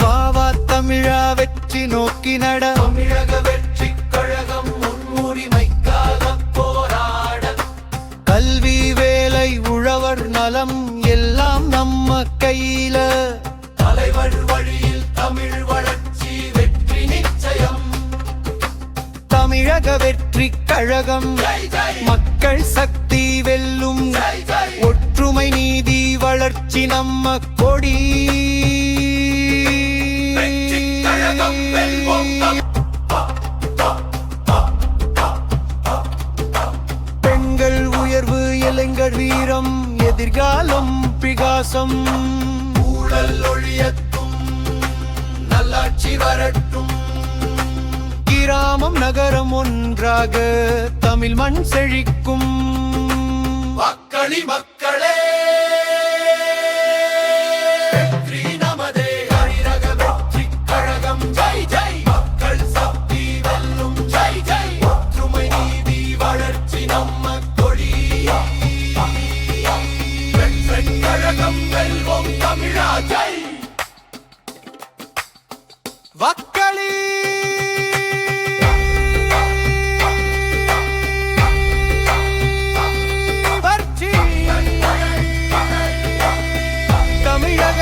வாவா தமிழா வெற்றி நோக்கி நட தமிழக நலம் எல்லாம் நம்ம கையில. தலைவர் வழியில் தமிழ் வளர்ச்சி வெற்றி நிச்சயம். தமிழக வெற்றி கழகம். மக்கள் சக்தி வெல்லும். ஒற்றுமை நீதி வளர்ச்சி நம்ம கொடி. பெண்கள் உயர்வு இளைஞர் வீரம். எதிர்காலம் பிகாசம். ஊழல் ஒழியட்டும் நல்லாட்சி வரட்டும். கிராமம் நகரம் ஒன்றாக தமிழ் மண் செழிக்கும். மக்களி மக்களே வெற்றி நமதே. வீரம் வெல்வோம் தமிழா ஜெய் வக்களி தமிழக